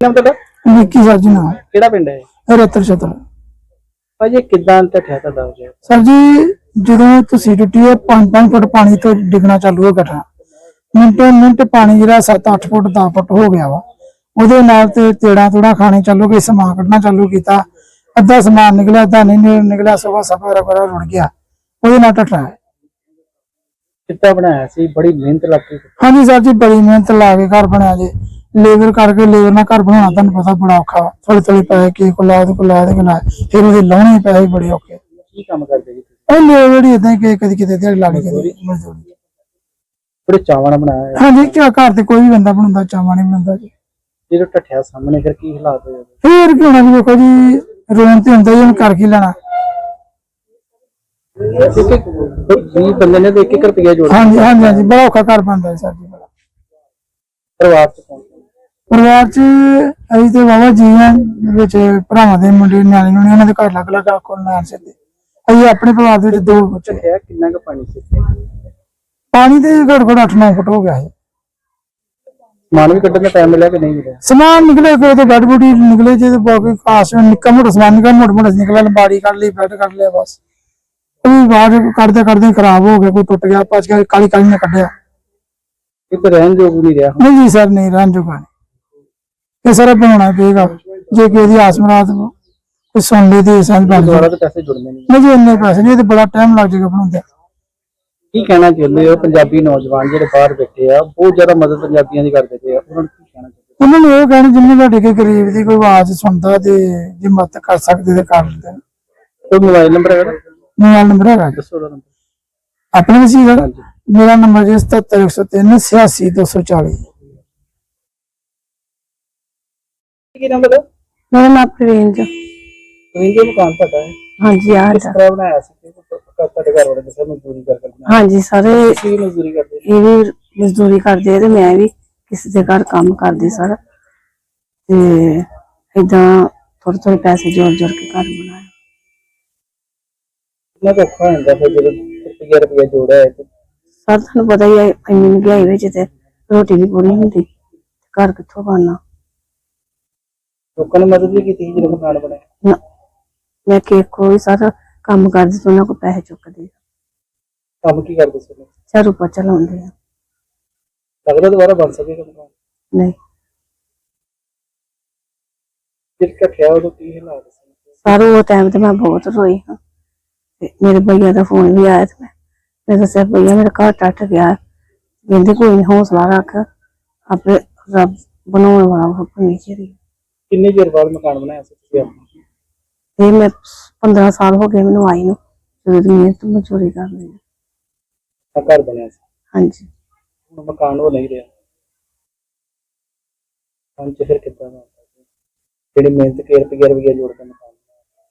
ਨਾਮ ਤੁਹਾਡਾ? ਨਿੱਕੀ ਸਰ ਜੀ ਨਾਮ। ਕਿਹੜਾ ਪਿੰਡ ਹੈ ਰਤਰ ਛਤਰ। ਭਾਜੀ ਇਹ ਕਿੱਦਾਂ ਢੱਠਿਆ ਤੁਹਾਡਾ ਹੋ ਗਿਆ? ਸਰ ਜੀ ਜਦੋਂ ਤੁਸੀਂ ਟੁੱਟੀ ਹੈ 5-5 ਫੁੱਟ ਪਾਣੀ ਤੋਂ ਡਿੱਗਣਾ ਚਾਲੂ ਹੋ ਗਿਆ ਮਿੰਟੋ ਮਿੰਟ ਪਾਣੀ ਜਿਹੜਾ 7-8 ਫੁੱਟ 10 ਫੁੱਟ ਹੋ ਗਿਆ ਵਾ। ਉਹਦੇ ਨਾਲ ਤੇ ਤੇੜਾ ਤੋੜਾ ਖਾਣੇ ਚਾਲੂ ਗਏ ਸਮਾਨ ਕੱਢਣਾ ਚਾਲੂ ਕੀਤਾ। ਅੱਧਾ ਸਮਾਨ ਨਿਕਲਿਆ ਅੱਧਾ ਨਹੀਂ ਨਿਕਲਿਆ ਸਵਾ ਸਫਾ ਰਗੜਾ ਰੁੜ ਗਿਆ। ਉਹਦੇ ਨਾਲ ਟੱਟਾ ਹੈ। ਕਿੱਦਾਂ ਬਣਾਇਆ ਸੀ? ਬੜੀ ਮਿਹਨਤ ਲੱਗ। ਹਾਂਜੀ ਸਰ ਜੀ ਬੜੀ ਮਿਹਨਤ ਲਾ ਕੇ ਘਰ ਬਣਿਆ ਜੀ। ਲੇਬਰ ਕਰਕੇ ਲੇਬਰ ਨਾਲ ਘਰ ਬਣਾਉਣਾ ਤੁਹਾਨੂੰ ਪਤਾ ਬੜਾ ਔਖਾ। ਥੋੜੇ ਥੋੜੇ ਪੈਸੇ ਕੀ ਕੋ ਲਾ ਉਹਦੇ ਕੋ ਲਾ ਦੇ ਕੋ ਲਾ ਫਿਰ ਉਹਦੇ ਲਾਉਣੇ ਪੈਸੇ ਬੜੇ ਔਖੇ। ਕੀ ਕੰਮ ਕਰਦੇ ਜੀ ਤੁਸੀਂ? ਉਹ ਲੇਬਰ ਹੀ ਇਦਾਂ ਕਿ ਕਦੀ ਕਿਤੇ ਦਿਹਾੜੀ ਲਾ ਕਦੀ ਮਜ਼ਦੂਰੀ। ਬੜੇ ਚਾਵਾਂ ਨਾਲ ਬਣਾਇਆ ਹੈ ਹਾਂਜੀ ਕਿਆ ਘਰ ਤੇ ਕੋਈ ਵੀ ਬੰਦਾ ਬਣਾਉਂਦਾ ਚਾਵਾਂ ਨਹੀਂ ਬਣਾਉਂਦਾ ਜੀ। ਜਦੋਂ ਢੱਠਿਆ ਸਾਹਮਣੇ ਫਿਰ ਕੀ ਹਾਲਾਤ ਹੋਏ? ਫੇਰ ਕੀ ਹੋਣਾ ਜੀ ਜੀ ਰੋਣ ਤੇ ਹੁੰਦਾ ਹੀ ਹੁਣ ਕਰ ਕੀ ਲੈਣਾ। ਵੀ ਬੰਦੇ ਨੇ ਤਾਂ ਇੱਕ ਇੱਕ ਰੁਪਇਆ ਜੋੜ ਹਾਂਜੀ ਹਾਂਜੀ ਹਾਂਜੀ ਬੜਾ ਔਖਾ ਘਰ ਬਣਦਾ ਹੈ ਸਰ ਜੀ ਬੜਾ। ਪਰਿਵਾਰ ਚ ਕੌਣ? ਪਰਿਵਾਰ ਚ ਅਸੀਂ ਤੇ ਬਾਬਾ ਜੀ ਆ ਵਿੱਚ ਭਰਾਵਾਂ ਦੇ ਮੁੰਡੇ ਨਿਆਣੇ ਨੂੰ ਉਹਨਾਂ ਦੇ ਘਰ ਲੱਗ ਲੱਗ ਕੋਲ ਨਾਲ ਸਿੱਧੇ। ਅਸੀਂ ਆਪਣੇ ਪਰਿਵਾਰ ਦੇ ਵਿੱਚ ਦੋ ਬੱਚੇ। ਢੱਠਿਆ ਕਿੰਨਾ ਕੁ ਪਾਣੀ ਸੀ? ਪਾਣੀ ਤੇ ਘੜ ਘੜ 8-9 ਫੁੱਟ ਹੋ ਗਿਆ ਹੈ ਸਮਾਨ ਵੀ ਕੱਢਣ ਦਾ ਟਾਈਮ ਮਿਲਿਆ ਕਿ ਨਹੀਂ ਮਿਲਿਆ? ਸਮਾਨ ਨਿਕਲੇ ਕੋਈ ਤੇ ਬੈੱਡ ਬੁੱਡੀ ਨਿਕਲੇ ਜੇ ਤੇ ਬਾਕੀ ਖਾਸ ਨਿੱਕਾ ਮੋਟਾ ਸਮਾਨ ਨਿਕਲ ਮੋਟਾ ਮੋਟਾ ਨਿਕਲਿਆ ਲੰਬਾੜੀ ਕੱਢ ਲਈ ਬੈੱਡ ਕੱਢ ਲਿਆ ਬਸ। ਉਹ ਬਾਹਰ ਕੱਢਦੇ ਕੱਢਦੇ ਖਰਾਬ ਹੋ ਗਿਆ ਕੋਈ ਟੁੱਟ ਗਿਆ ਪੱਜ ਗਿਆ ਕਾਲੀ ਕਾਲੀ ਨੇ ਕੱਢਿਆ। ਕਿਤੇ ਰਹਿਣ ਯੋਗ ਨਹੀਂ ਰਿਹਾ। ਨਹੀਂ ਜੀ ਸਰ ਨਹੀਂ ਰਾਂ ਜੁਗਾ ਇਹ ਸਾਰਾ ਬਣਾਉਣਾ ਪਏਗਾ। ਜੇ ਕਿ ਇਹਦੀ ਆਸ ਮਰਾਦ ਕੋਈ ਸੁਣ ਲਈ ਤੇ ਸੰਗ ਬਣ ਦੁਬਾਰਾ ਜਾਏ ਤਾਂ ਪੈਸੇ ਜੁੜਨੇ ਨਹੀਂ। ਨਹੀਂ ਜੀ ਇੰਨੇ ਪੈਸੇ ਨਹੀਂ ਤੇ ਬੜਾ ਟਾਈਮ ਲੱਗ ਜਾਏਗਾ ਬਣਾਉਂਦੇ ਕੀ ਕਹਿਣਾ ਚਾਹੁੰਦੇ ਹੋ? ਪੰਜਾਬੀ ਨੌਜਵਾਨ ਜਿਹੜੇ ਬਾਹਰ ਬੈਠੇ ਆ ਬਹੁਤ ਜ਼ਿਆਦਾ ਮਦਦ ਪੰਜਾਬੀਆਂ ਦੀ ਕਰਦੇ ਪਏ ਆ। ਉਹਨਾਂ ਨੂੰ ਕੀ ਕਹਿਣਾ ਚਾਹੁੰਦੇ ਉਹਨਾਂ ਨੂੰ ਇਹ ਕਹਿਣਾ ਜਿੰਨੇ ਤੁਹਾਡੇ ਕੇ ਗਰੀਬ ਦੀ ਕੋਈ ਆਵਾਜ਼ ਸੁਣਦਾ ਤੇ ਜੇ ਮਦਦ ਕਰ ਸਕਦੇ ਤੇ ਕਰ ਲੈਂਦੇ। ਕੋਈ ਮੋਬਾਈਲ ਨੰਬਰ ਹੈਗਾ? ਮੇਰਾ ਨੰਬਰ ਹੈਗਾ ਦੱਸੋ ਉਹਦਾ ਨੰਬਰ ਆਪਣੇ ਸੀ ਮੇਰਾ ਨੰਬਰ ਜੀ 77103 86240 ਕੀ ਨਾਮ ਤੁਹਾਡਾ? ਮੇਰਾ ਨਾਮ ਪ੍ਰਵੀਨ ਜੀ। ਤੁਸੀਂ ਜੋ ਮਕਾਨ ਤੁਹਾਡਾ ਹੈ? ਹਾਂਜੀ ਆ ਕਿਸ ਤਰ੍ਹਾਂ ਬਣਾਇਆ ਸੀ ਕਿ ਤੁਹਾਡੇ ਘਰ ਵਾਲੇ ਦੱਸਿਆ ਮਜ਼ਦੂਰੀ ਕਰ ਕਰ ਬਣਾਇਆ? ਹਾਂਜੀ ਸਾਰੇ ਕੀ ਮਜ਼ਦੂਰੀ ਕਰਦੇ ਇਹ ਵੀ ਮਜ਼ਦੂਰੀ ਕਰਦੇ ਤੇ ਮੈਂ ਵੀ ਕਿਸੇ ਦੇ ਘਰ ਕੰਮ ਕਰਦੀ ਸਰ। ਤੇ ਇਦਾਂ ਥੋੜੇ ਥੋੜੇ ਪੈਸੇ ਜੋੜ ਜੋੜ ਕੇ ਘਰ ਬਣਾਇਆ। ਕਿੰਨਾ ਕੁ ਔਖਾ ਹੁੰਦਾ ਫਿਰ ਜਦੋਂ ਰੁਪਈਆ ਰੁਪਈਆ ਜੋੜਿਆ ਹੈ ਸਰ ਤੁਹਾਨੂੰ ਪਤਾ ਹੀ ਹੈ ਇੰਨੀ ਮਹਿੰਗਾਈ ਵਿੱਚ ਤੇ ਰੋਟੀ ਵੀ ਪੂਰੀ ਹੁੰਦੀ। ਘਰ ਕਿੱਥੋਂ ਬਣਨਾ? ਲੋਕਾਂ ਨੇ ਮਦਦ ਵੀ ਕੀਤੀ ਸੀ ਜਦੋਂ ਮਕਾਨ ਬਣਿਆ ਨਾ, ਮੈਂ ਕਿ ਕੋਈ ਸਾਰਾ ਕੰਮ ਕਰਦੀ ਤੇ ਉਹਨਾਂ ਕੋਲ ਪੈਸੇ ਚੁੱਕਦੀ ਕੰਮ ਕੀ ਕਰਦੇ ਸੀ ਲੋਕ? ਝਾੜੂ ਪੋਚਾ ਲਾਉਂਦੇ ਆ। ਲੱਗਦਾ ਦੁਬਾਰਾ ਬਣ ਸਕੇਗਾ ਮਕਾਨ ਨਹੀਂ। ਜਿਸ ਘਟਿਆ ਉਦੋਂ ਕੀ ਹਾਲਾਤ ਸੀ? ਸਰ ਉਹ ਟਾਈਮ ਤੇ ਮੈਂ ਬਹੁਤ ਰੋਈ ਹਾਂ। ਤੇ ਮੇਰੇ ਭਈਆ ਦਾ ਫੋਨ ਵੀ ਆਇਆ ਤੇ ਮੈਂ ਮੈਂ ਦੱਸਿਆ ਭਈਆ ਮੇਰਾ ਘਰ ਟੱਟ ਗਿਆ ਕਹਿੰਦੇ ਕੋਈ ਨਹੀਂ ਹੌਸਲਾ ਰੱਖ। ਆਪੇ ਰੱਬ ਬਣਾਉਣ ਵਾਲਾ ਹੁਕਮ ਚਿਰੀ ਕਿੰਨੇ ਚਿਰ ਬਾਅਦ ਮਕਾਨ ਬਣਾਇਆ ਸੀ ਤੁਸੀਂ ਆਪਣਾ? ਤੇ ਮੈਂ 15 ਸਾਲ ਹੋ ਗਏ ਮੈਨੂੰ ਆਈ ਨੂੰ ਜਦੋਂ ਦੀ ਮਿਹਨਤ ਮਜ਼ਦੂਰੀ ਕਰ ਰਹੀ ਹਾਂ। ਘਰ ਬਣਿਆ ਸੀ? ਹਾਂਜੀ। ਹੁਣ ਮਕਾਨ ਉਹ ਨਹੀਂ ਰਿਹਾ। ਚ ਫਿਰ ਕਿੱਦਾਂ ਦਾ ਜਿਹੜੀ ਮਿਹਨਤ ਕੇ ਰੁਪਈਆ ਰੁਪਈਆ ਜੋੜ ਕੇ ਮਕਾਨ ਬਣਾਇਆ।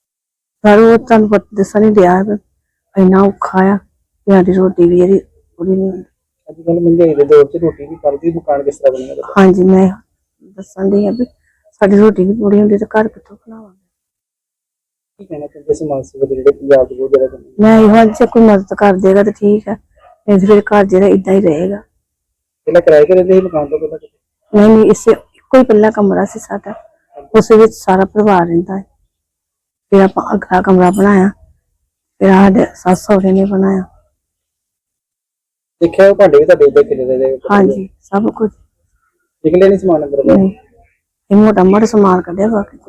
ਪਰ ਉਹ ਤੁਹਾਨੂੰ ਪਤਾ ਦੱਸਣ ਨਹੀਂ ਰਿਹਾ ਵੀ ਇੰਨਾ ਔਖਾ ਆ ਸਾਡੀ ਰੋਟੀ ਵੀ ਜਿਹੜੀ ਪੂਰੀ ਨਹੀਂ ਹੁੰਦੀ। ਅੱਜ ਕੱਲ ਮਹਿੰਗਾਈ ਦੇ ਦੌਰ 'ਚ ਰੋਟੀ ਵੀ ਕਰਦੀ ਮਕਾਨ ਕਿਸ ਤਰ੍ਹਾਂ ਬਣੇਗਾ? ਹਾਂਜੀ ਮੈਂ ਦੱਸਣ ਦੀ ਆ ਵੀ ਸਾਡੀ ਰੋਟੀ ਵੀ ਪੂਰੀ ਹੁੰਦੀ ਤੇ ਘਰ ਕਿੱਥੋਂ ਬਣਾਵਾਂਗੇ? ਕੀ ਕਹਿਣਾ ਚਾਹੁੰਦੇ ਸਮਾਜ ਸੇਵਕ ਜਿਹੜੇ ਪੰਜਾਬ ਦੇ ਬਹੁਤ ਜ਼ਿਆਦਾ ਕੰਮ ਮੈਂ ਇਹੋ ਅੱਜ ਜੇ ਕੋਈ ਮਦਦ ਕਰ ਦੇਗਾ ਤਾਂ ਠੀਕ ਹੈ ਨਹੀਂ ਤੇ ਫਿਰ ਘਰ ਜਿਹੜਾ ਇਦਾਂ ਹੀ ਰਹੇਗਾ। ਪਹਿਲਾਂ ਕਿਰਾਏ ਤੇ ਰਹਿੰਦੇ ਸੀ ਮਕਾਨ ਤੋਂ ਪਹਿਲਾਂ ਕਿਤੇ? ਨਹੀਂ ਨਹੀਂ ਇਸੇ ਇੱਕੋ ਹੀ ਪਹਿਲਾ ਕਮਰਾ ਸੀ ਸਾਡਾ। ਉਸ ਵਿੱਚ ਸਾਰਾ ਪਰਿਵਾਰ ਰਹਿੰਦਾ ਹੈ ਫਿਰ ਆਪਾਂ ਅਗਲਾ ਕਮਰਾ ਬਣਾਇਆ ਫਿਰ ਸਾਡੇ ਸੱਸ ਸਹੁਰੇ ਨੇ ਬਣਾਇਆ। ਦੇਖਿਆ ਉਹ ਭਾਂਡੇ ਵੀ ਤੁਹਾਡੇ ਇੱਧਰ ਖਿਲਰੇ ਦੇ ਹਾਂਜੀ ਸਭ ਕੁਝ। ਨਿਕਲੇ ਨਹੀਂ ਸਮਾਨ ਅੰਦਰ? ਨਹੀਂ। ਇਹ ਮੋਟਾ ਮੋਟਾ ਸਮਾਨ ਕੱਢਿਆ ਬਾਕੀ।